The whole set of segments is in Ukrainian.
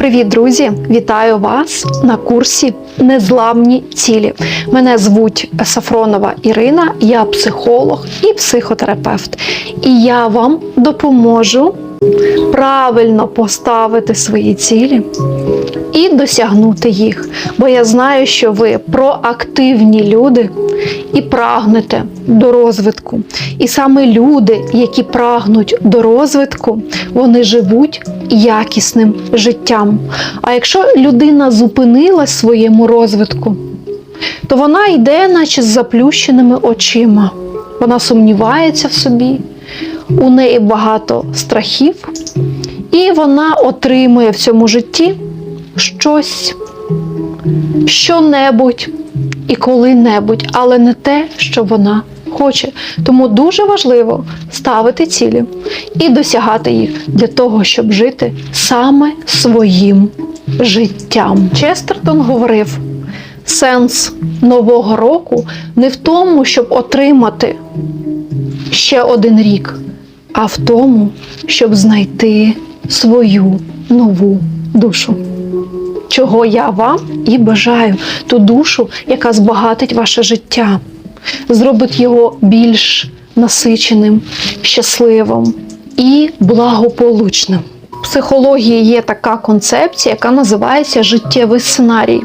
Привіт, друзі! Вітаю вас на курсі Незламні цілі. Мене звуть Сафронова Ірина, я психолог і психотерапевт. І я вам допоможу правильно поставити свої цілі і досягнути їх. Бо я знаю, що ви проактивні люди і прагнете до розвитку. І саме люди, які прагнуть до розвитку, вони живуть якісним життям. А якщо людина зупинилась своєму розвитку, то вона йде, наче з заплющеними очима. Вона сумнівається в собі, у неї багато страхів, і вона отримує в цьому житті щось, що-небудь і коли-небудь, але не те, що вона хоче. Тому дуже важливо ставити цілі і досягати їх для того, щоб жити саме своїм життям. Честертон говорив: сенс нового року не в тому, щоб отримати ще один рік, а в тому, щоб знайти свою нову душу. Чого я вам і бажаю ту душу, яка збагатить ваше життя, зробить його більш насиченим, щасливим і благополучним. Психології є така концепція, яка називається життєвий сценарій.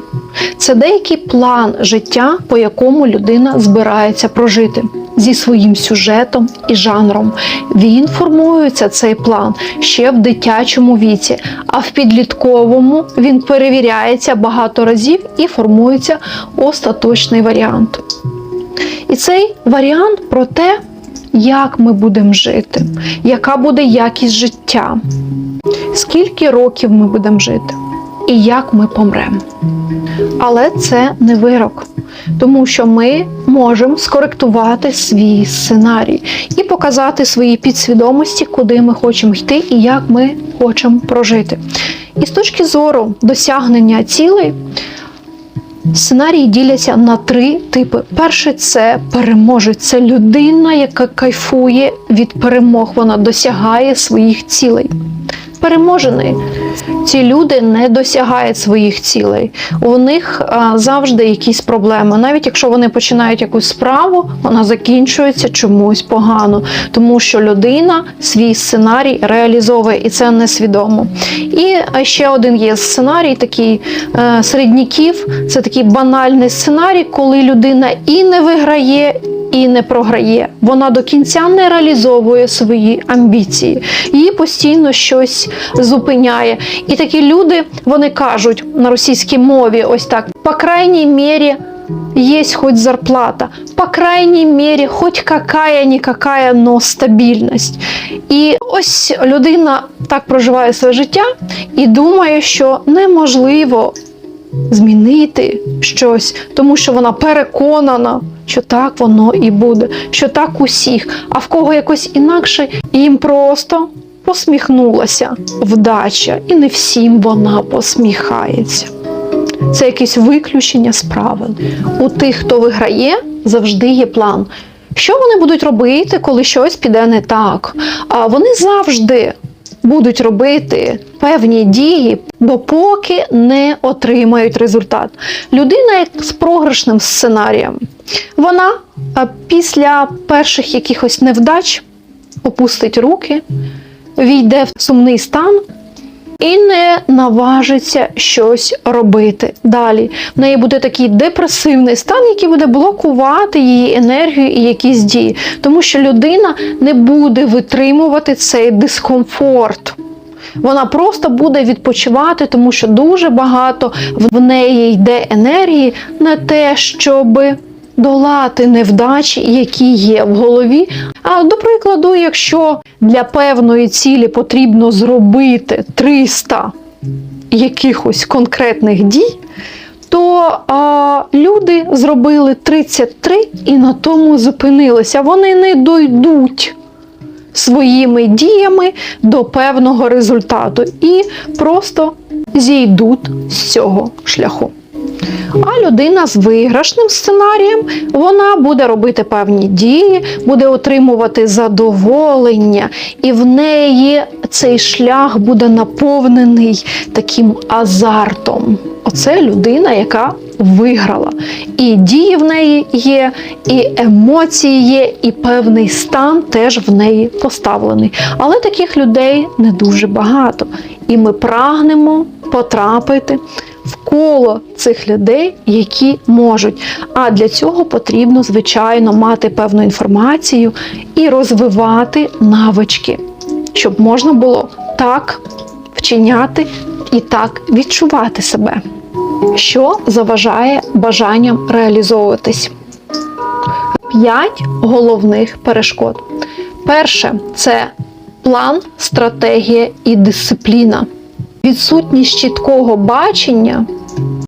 Це деякий план життя, по якому людина збирається прожити зі своїм сюжетом і жанром. Він формується цей план ще в дитячому віці, а в підлітковому він перевіряється багато разів і формується остаточний варіант. І цей варіант про те, як ми будемо жити, яка буде якість життя, скільки років ми будемо жити і як ми помремо. Але це не вирок, тому що ми можемо скоректувати свій сценарій і показати своїй підсвідомості, куди ми хочемо йти і як ми хочемо прожити. І з точки зору досягнення цілей. Сценарії діляться на три типи. Перший це переможець. Це людина, яка кайфує від перемог, вона досягає своїх цілей. Переможений. Ці люди не досягають своїх цілей. У них завжди якісь проблеми. Навіть якщо вони починають якусь справу, вона закінчується чомусь погано, тому що людина свій сценарій реалізовує і це несвідомо. І ще один є сценарій, такий е, середняків. Це такий банальний сценарій, коли людина і не виграє. І не програє, вона до кінця не реалізовує свої амбіції, її постійно щось зупиняє. І такі люди вони кажуть на російській мові: ось так: по крайній мірі є хоч зарплата, по крайній мірі, хоч какая-никакая, но стабільність. І ось людина так проживає своє життя і думає, що неможливо змінити щось, тому що вона переконана, що так воно і буде, що так усіх, а в кого якось інакше їм просто посміхнулася вдача, і не всім вона посміхається. Це якесь виключення з правил. У тих, хто виграє, завжди є план. Що вони будуть робити, коли щось піде не так? А вони завжди будуть робити певні дії, допоки не отримають результат. Людина як з програшним сценарієм, вона після перших якихось невдач опустить руки, війде в сумний стан. І не наважиться щось робити далі. В неї буде такий депресивний стан, який буде блокувати її енергію і якісь дії, тому що людина не буде витримувати цей дискомфорт. Вона просто буде відпочивати, тому що дуже багато в неї йде енергії на те, щоби долати невдачі, які є в голові. А до прикладу, якщо для певної цілі потрібно зробити 300 якихось конкретних дій, то а, люди зробили 33 і на тому зупинилися. Вони не дойдуть своїми діями до певного результату і просто зійдуть з цього шляху. А людина з виграшним сценарієм вона буде робити певні дії, буде отримувати задоволення, і в неї цей шлях буде наповнений таким азартом. Оце людина, яка виграла. І дії в неї є, і емоції є, і певний стан теж в неї поставлений. Але таких людей не дуже багато. І ми прагнемо потрапити в коло цих людей, які можуть. А для цього потрібно, звичайно, мати певну інформацію і розвивати навички, щоб можна було так вчиняти і так відчувати себе. Що заважає бажанням реалізовуватись? П'ять головних перешкод. Перше це план, стратегія і дисципліна. Відсутність чіткого бачення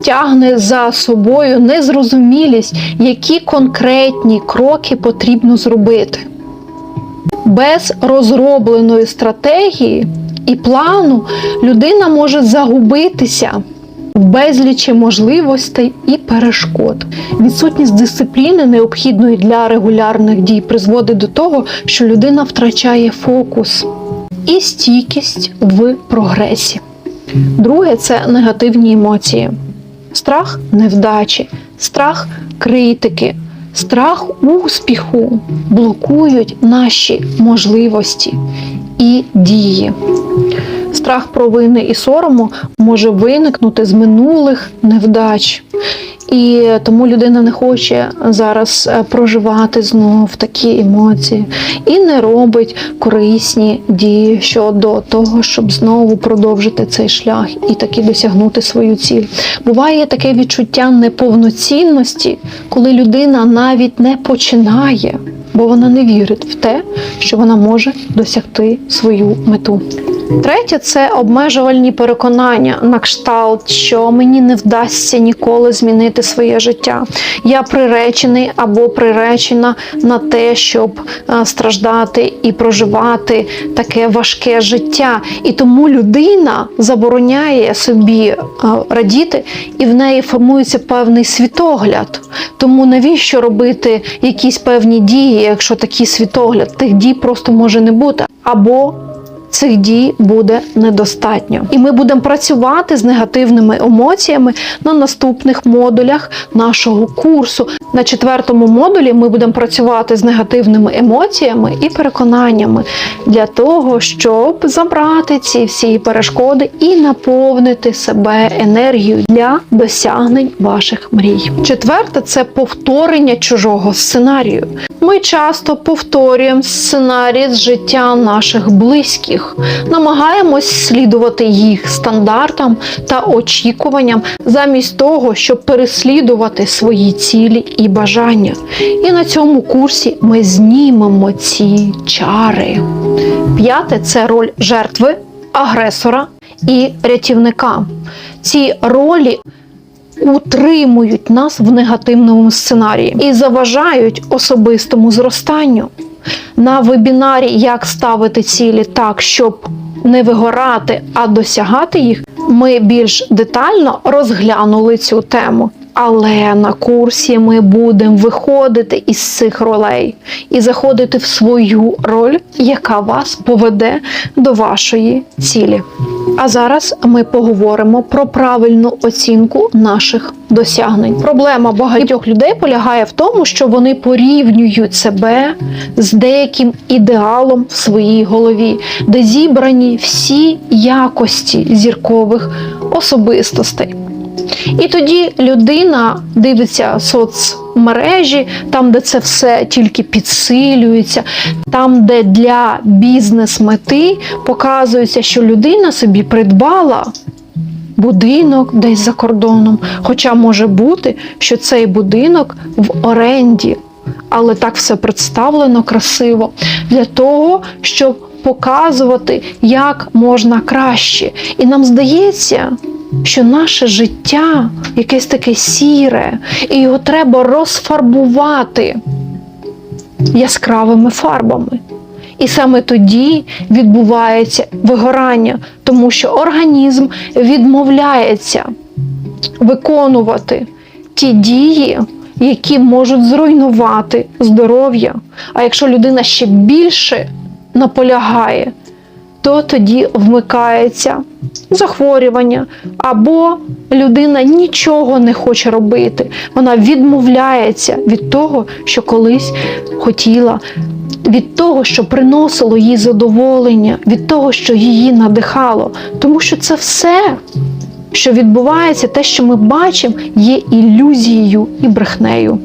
тягне за собою незрозумілість, які конкретні кроки потрібно зробити. Без розробленої стратегії і плану людина може загубитися в безлічі можливостей і перешкод. Відсутність дисципліни, необхідної для регулярних дій, призводить до того, що людина втрачає фокус і стійкість в прогресі. Друге це негативні емоції. Страх невдачі, страх критики, страх успіху блокують наші можливості і дії. Страх провини і сорому може виникнути з минулих невдач. І тому людина не хоче зараз е, проживати знов такі емоції і не робить корисні дії щодо того, щоб знову продовжити цей шлях і таки досягнути свою ціль. Буває таке відчуття неповноцінності, коли людина навіть не починає, бо вона не вірить в те, що вона може досягти свою мету. Третє це обмежувальні переконання на кшталт, що мені не вдасться ніколи змінити своє життя. Я приречений або приречена на те, щоб е, страждати і проживати таке важке життя. І тому людина забороняє собі е, радіти, і в неї формується певний світогляд. Тому навіщо робити якісь певні дії, якщо такий світогляд? Тих дій просто може не бути. Або цих дій буде недостатньо. І ми будемо працювати з негативними емоціями на наступних модулях нашого курсу. На четвертому модулі ми будемо працювати з негативними емоціями і переконаннями для того, щоб забрати ці всі перешкоди і наповнити себе енергією для досягнень ваших мрій. Четверте це повторення чужого сценарію. Ми часто повторюємо сценарій з життя наших близьких, намагаємось слідувати їх стандартам та очікуванням, замість того, щоб переслідувати свої цілі і бажання. І на цьому курсі ми знімемо ці чари. П'яте це роль жертви, агресора і рятівника. Ці ролі утримують нас в негативному сценарії і заважають особистому зростанню. На вебінарі Як ставити цілі так, щоб не вигорати, а досягати їх, ми більш детально розглянули цю тему. Але на курсі ми будемо виходити із цих ролей і заходити в свою роль, яка вас поведе до вашої цілі. А зараз ми поговоримо про правильну оцінку наших досягнень. Проблема багатьох людей полягає в тому, що вони порівнюють себе з деяким ідеалом в своїй голові, де зібрані всі якості зіркових особистостей. І тоді людина дивиться соцмережі, там, де це все тільки підсилюється, там, де для бізнес-мети показується, що людина собі придбала будинок десь за кордоном. Хоча може бути, що цей будинок в оренді, але так все представлено красиво для того, щоб показувати, як можна краще. І нам здається, що наше життя якесь таке сіре, і його треба розфарбувати яскравими фарбами. І саме тоді відбувається вигорання, тому що організм відмовляється виконувати ті дії, які можуть зруйнувати здоров'я. А якщо людина ще більше наполягає, то тоді вмикається захворювання, або людина нічого не хоче робити. Вона відмовляється від того, що колись хотіла, від того, що приносило їй задоволення, від того, що її надихало. Тому що це все, що відбувається, те, що ми бачимо, є ілюзією і брехнею.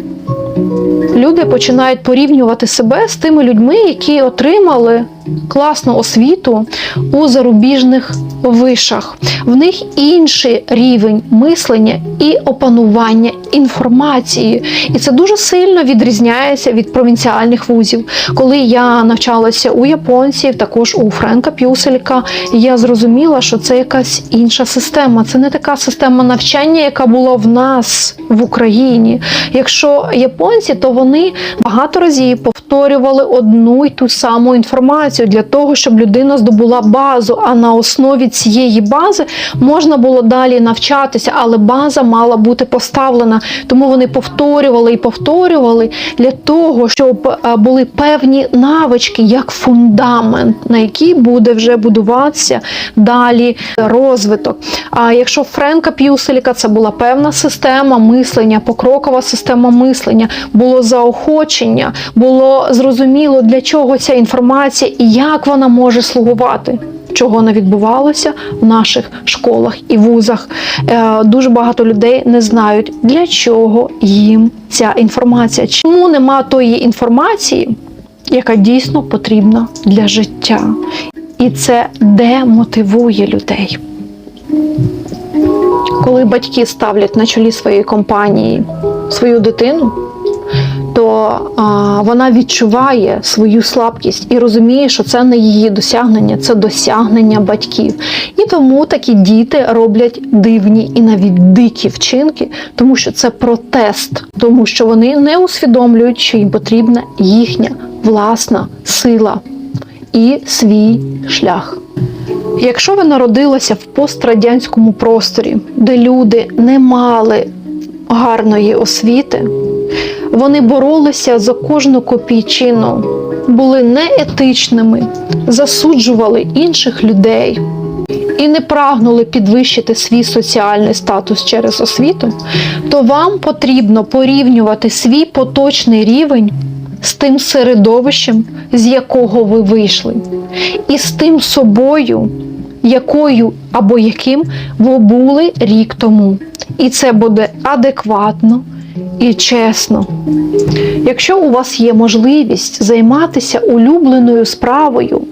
Люди починають порівнювати себе з тими людьми, які отримали класну освіту у зарубіжних вишах. В них інший рівень мислення і опанування інформації. І це дуже сильно відрізняється від провінціальних вузів. Коли я навчалася у японців, також у Френка Пюселька, я зрозуміла, що це якась інша система. Це не така система навчання, яка була в нас в Україні. Якщо японці, то вони багато разів повторювали одну й ту саму інформацію для того, щоб людина здобула базу. А на основі цієї бази можна було далі навчатися, але база мала бути поставлена. Тому вони повторювали і повторювали для того, щоб е, були певні навички, як фундамент, на який буде вже будуватися далі розвиток. А якщо Френка П'юселіка це була певна система мислення, покрокова система мислення, було заохочення, було зрозуміло, для чого ця інформація і як вона може слугувати. Чого не відбувалося в наших школах і вузах. Е, Дуже багато людей не знають, для чого їм ця інформація. Чому нема тої інформації, яка дійсно потрібна для життя. І це демотивує людей. Коли батьки ставлять на чолі своєї компанії свою дитину, то а, вона відчуває свою слабкість і розуміє, що це не її досягнення, це досягнення батьків. І тому такі діти роблять дивні і навіть дикі вчинки, тому що це протест, тому що вони не усвідомлюють, що їм потрібна їхня власна сила і свій шлях. Якщо ви народилися в пострадянському просторі, де люди не мали гарної освіти, вони боролися за кожну копійчину, були неетичними, засуджували інших людей і не прагнули підвищити свій соціальний статус через освіту, то вам потрібно порівнювати свій поточний рівень з тим середовищем, з якого ви вийшли, і з тим собою, якою або яким ви були рік тому. І це буде адекватно і чесно. Якщо у вас є можливість займатися улюбленою справою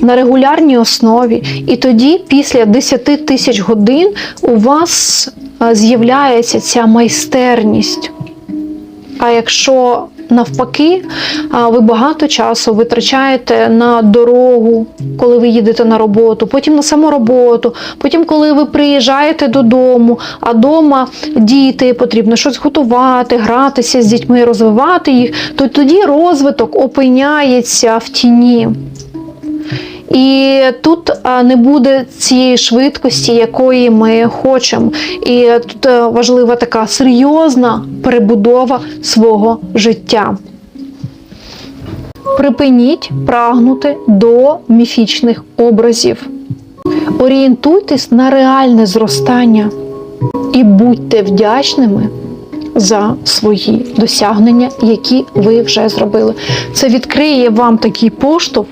на регулярній основі, і тоді після 10 тисяч годин у вас е, з'являється ця майстерність. А якщо навпаки, ви багато часу витрачаєте на дорогу, коли ви їдете на роботу, потім на саму роботу, потім, коли ви приїжджаєте додому, а вдома діти, потрібно щось готувати, гратися з дітьми, розвивати їх, то тоді розвиток опиняється в тіні. І тут не буде цієї швидкості, якої ми хочемо. І тут е, важлива така серйозна перебудова свого життя. Припиніть прагнути до міфічних образів. Орієнтуйтесь на реальне зростання і будьте вдячними за свої досягнення, які ви вже зробили. Це відкриє вам такий поштовх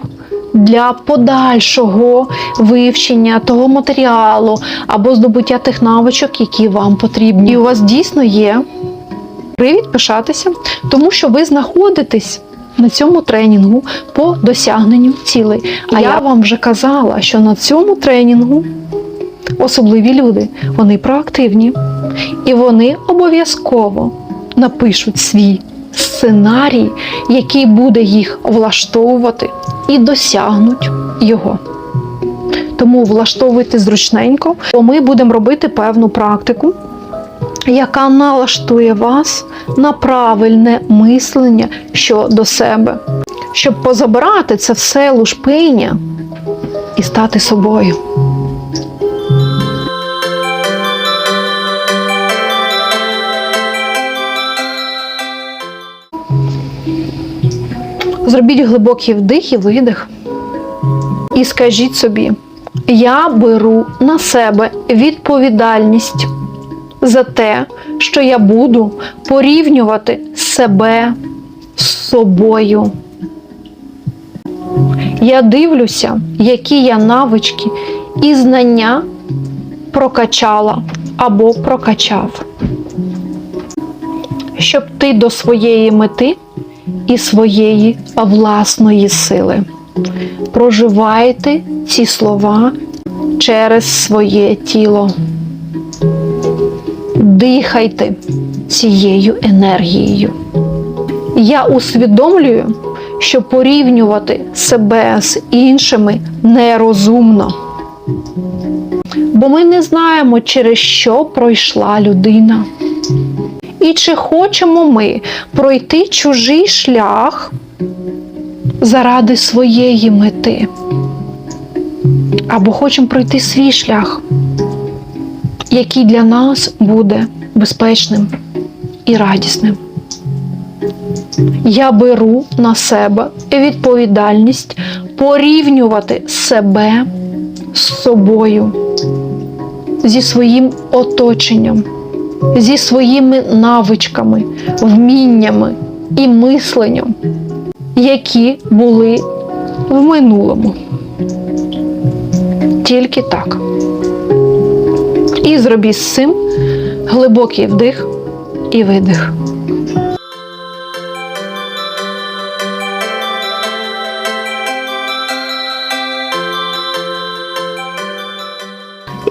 для подальшого вивчення того матеріалу або здобуття тих навичок, які вам потрібні. І у вас дійсно є привід пишатися, тому що ви знаходитесь. На цьому тренінгу по досягненню цілей. А я вам вже казала, що на цьому тренінгу особливі люди, вони проактивні, і вони обов'язково напишуть свій сценарій, який буде їх влаштовувати і досягнуть його. Тому влаштовуйте зручненько, бо ми будемо робити певну практику, яка налаштує вас на правильне мислення щодо себе, щоб позабирати це все лушпиння і стати собою. Зробіть глибокий вдих і видих. І скажіть собі: я беру на себе відповідальність за те, що я буду порівнювати себе з собою. Я дивлюся, які я навички і знання прокачала або прокачав, щоб ти до своєї мети і своєї власної сили. Проживайте ці слова через своє тіло. Дихайте цією енергією. Я усвідомлюю, що порівнювати себе з іншими нерозумно. Бо ми не знаємо, через що пройшла людина. І чи хочемо ми пройти чужий шлях заради своєї мети? Або хочемо пройти свій шлях, який для нас буде безпечним і радісним. Я беру на себе відповідальність порівнювати себе з собою, зі своїм оточенням, зі своїми навичками, вміннями і мисленням, які були в минулому. Тільки так. І зробіть з цим глибокий вдих і видих.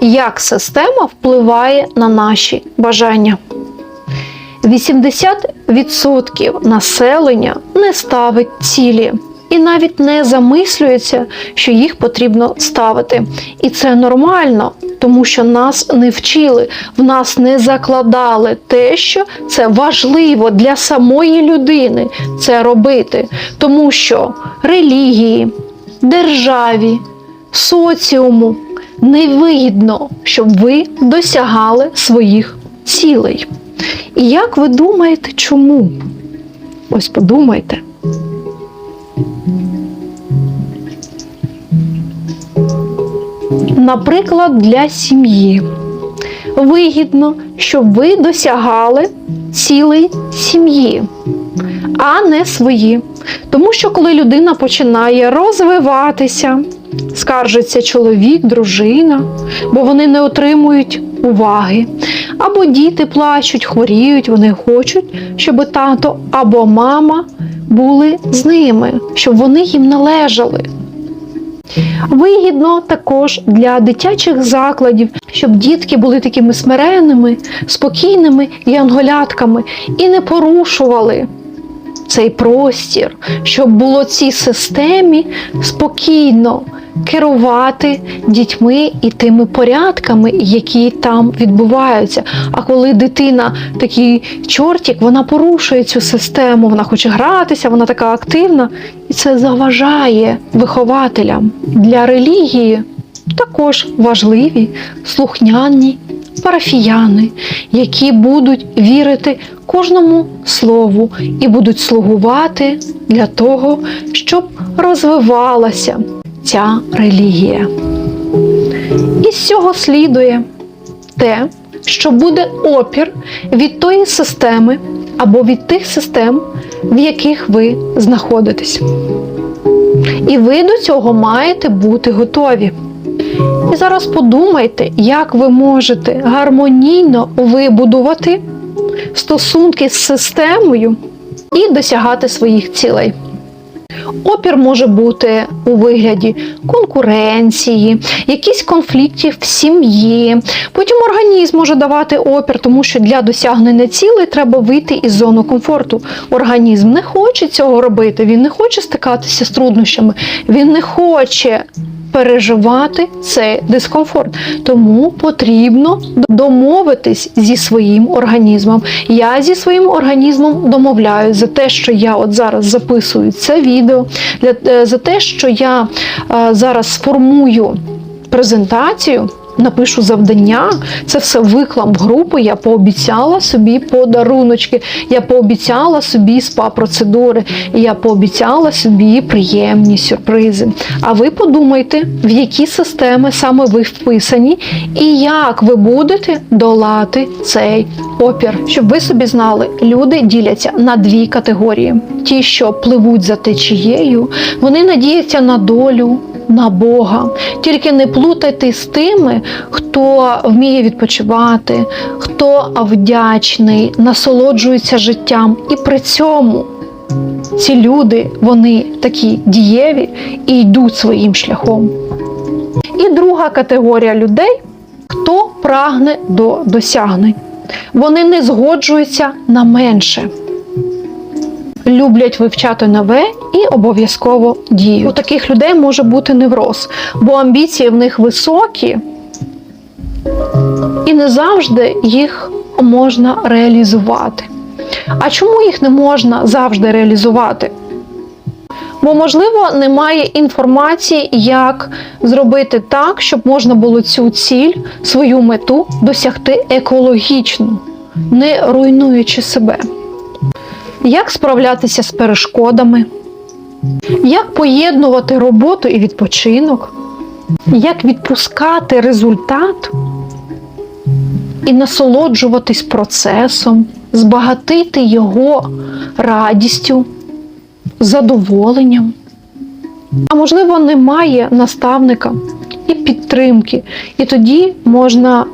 Як система впливає на наші бажання? 80% населення не ставить цілі і навіть не замислюється, що їх потрібно ставити. І це нормально, тому що нас не вчили, в нас не закладали те, що це важливо для самої людини це робити, тому що релігії, державі, соціуму невигідно, щоб ви досягали своїх цілей. І як ви думаєте, чому? Ось подумайте. Наприклад, для сім'ї. Вигідно, щоб ви досягали цілей сім'ї, а не свої. Тому що коли людина починає розвиватися, скаржиться чоловік, дружина, бо вони не отримують уваги. Або діти плачуть, хворіють, вони хочуть, щоб тато або мама були з ними, щоб вони їм належали. Вигідно також для дитячих закладів, щоб дітки були такими смиренними, спокійними янголятками і не порушували цей простір, щоб було цій системі спокійно керувати дітьми і тими порядками, які там відбуваються. А коли дитина такий чортик, вона порушує цю систему, вона хоче гратися, вона така активна, і це заважає вихователям для релігії. Також важливі слухняні парафіяни, які будуть вірити кожному слову і будуть слугувати для того, щоб розвивалася ця релігія. І з цього слідує те, що буде опір від тої системи або від тих систем, в яких ви знаходитесь. І ви до цього маєте бути готові. І зараз подумайте, як ви можете гармонійно вибудувати стосунки з системою і досягати своїх цілей. Опір може бути у вигляді конкуренції, якісь конфліктів в сім'ї. Потім організм може давати опір, тому що для досягнення цілей треба вийти із зони комфорту. Організм не хоче цього робити, він не хоче стикатися з труднощами, він не хоче переживати цей дискомфорт. Тому потрібно домовитись зі своїм організмом. Я зі своїм організмом домовляю за те, що я от зараз записую це відео, для, е, за те, що я е, зараз сформую презентацію. Напишу завдання, це все виклам в групи. Я пообіцяла собі подаруночки, я пообіцяла собі спа-процедури, і я пообіцяла собі приємні сюрпризи. А ви подумайте, в які системи саме ви вписані, і як ви будете долати цей опір. Щоб ви собі знали, люди діляться на дві категорії: ті, що пливуть за течією, вони надіються на долю. На Бога, тільки не плутайте з тими, хто вміє відпочивати, хто вдячний, насолоджується життям, і при цьому ці люди вони такі дієві і йдуть своїм шляхом. І друга категорія людей, хто прагне до досягнень. Вони не згоджуються на менше. Люблять вивчати нове і обов'язково діють. У таких людей може бути невроз, бо амбіції в них високі, і не завжди їх можна реалізувати. А чому їх не можна завжди реалізувати? Бо, можливо, немає інформації, як зробити так, щоб можна було цю ціль, свою мету досягти екологічно, не руйнуючи себе. Як справлятися з перешкодами? Як поєднувати роботу і відпочинок? Як відпускати результат і насолоджуватись процесом, збагатити його радістю, задоволенням? А можливо, немає наставника і підтримки, і тоді можна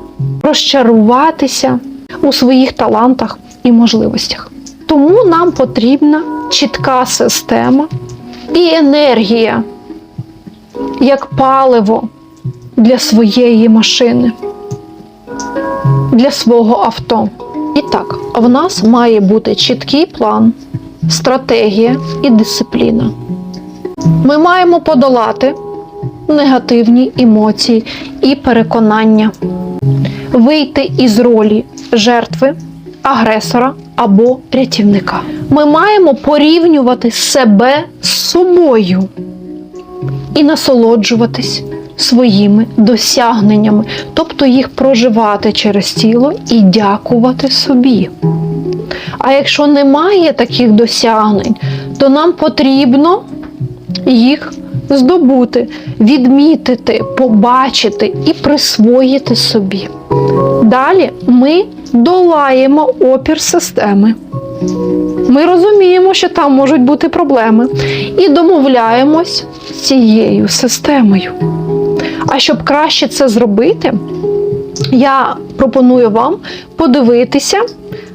розчаруватися у своїх талантах і можливостях. Тому нам потрібна чітка система і енергія як паливо для своєї машини, для свого авто. І так, в нас має бути чіткий план, стратегія і дисципліна. Ми маємо подолати негативні емоції і переконання, вийти із ролі жертви, агресора або рятівника. Ми маємо порівнювати себе з собою і насолоджуватись своїми досягненнями, тобто їх проживати через тіло і дякувати собі. А якщо немає таких досягнень, то нам потрібно їх здобути, відмітити, побачити і присвоїти собі. Далі ми долаємо опір системи. Ми розуміємо, що там можуть бути проблеми, і домовляємось з цією системою. А щоб краще це зробити, я пропоную вам подивитися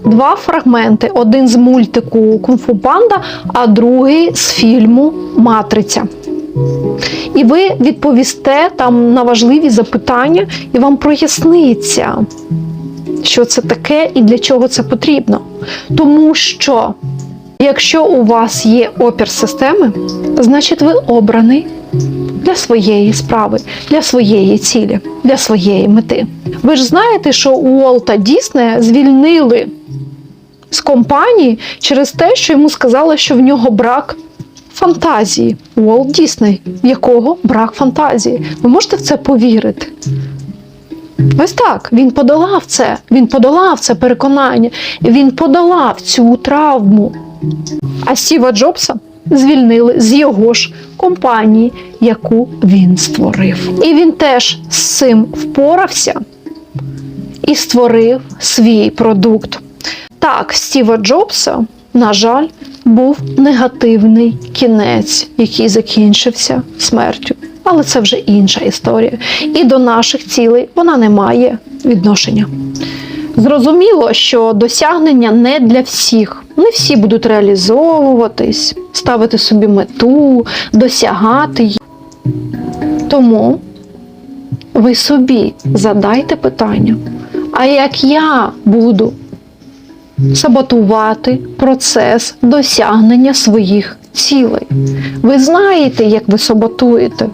два фрагменти: один з мультику Кунг-фу Панда, а другий з фільму Матриця. І ви відповісте там на важливі запитання, і вам проясниться, що це таке і для чого це потрібно. Тому що, якщо у вас є опір системи, значить ви обраний для своєї справи, для своєї цілі, для своєї мети. Ви ж знаєте, що Уолта Діснея звільнили з компанії через те, що йому сказали, що в нього брак фантазії. Уолт Дісней, в якого брак фантазії. Ви можете в це повірити? Ось так, він подолав це, він подолав це переконання, він подолав цю травму. А Стіва Джобса звільнили з його ж компанії, яку він створив. І він теж з цим впорався і створив свій продукт. Так, Стіва Джобса, на жаль, був негативний кінець, який закінчився смертю. Але це вже інша історія. І до наших цілей вона не має відношення. Зрозуміло, що досягнення не для всіх. Не всі будуть реалізовуватись, ставити собі мету, досягати її. Тому ви собі задайте питання, а як я буду саботувати процес досягнення своїх цілей? Ви знаєте, як ви саботуєте?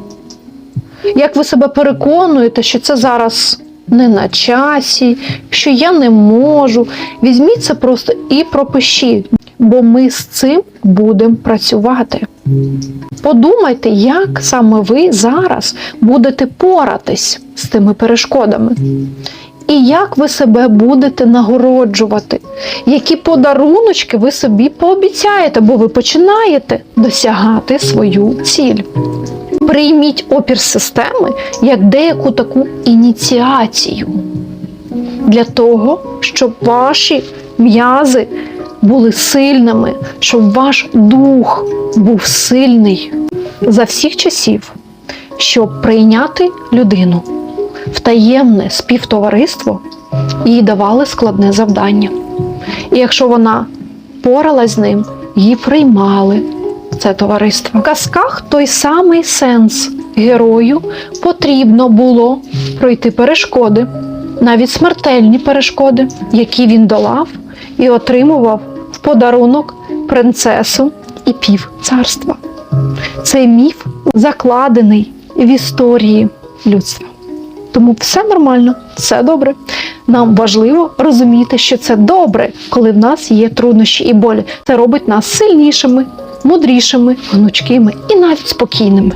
Як ви себе переконуєте, що це зараз не на часі, що я не можу. Візьміть це просто і пропишіть, бо ми з цим будемо працювати. Подумайте, як саме ви зараз будете поратись з тими перешкодами. І як ви себе будете нагороджувати, які подаруночки ви собі пообіцяєте, бо ви починаєте досягати свою ціль. Прийміть опір системи як деяку таку ініціацію для того, щоб ваші м'язи були сильними, щоб ваш дух був сильний за всіх часів, щоб прийняти людину в таємне співтовариство, їй давали складне завдання. І якщо вона поралась з ним, її приймали це товариство. В казках той самий сенс герою потрібно було пройти перешкоди, навіть смертельні перешкоди, які він долав і отримував в подарунок принцесу і пів царства. Цей міф закладений в історії людства. Тому все нормально, все добре. Нам важливо розуміти, що це добре, коли в нас є труднощі і болі. Це робить нас сильнішими, мудрішими, гнучкими і навіть спокійними.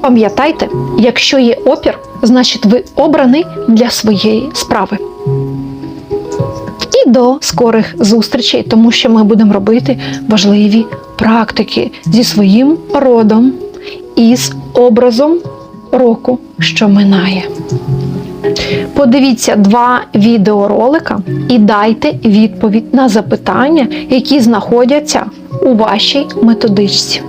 Пам'ятайте, якщо є опір, значить ви обраний для своєї справи. І до скорих зустрічей, тому що ми будемо робити важливі практики зі своїм родом і з образом року, що минає. Подивіться два відеоролика і дайте відповідь на запитання, які знаходяться у вашій методичці.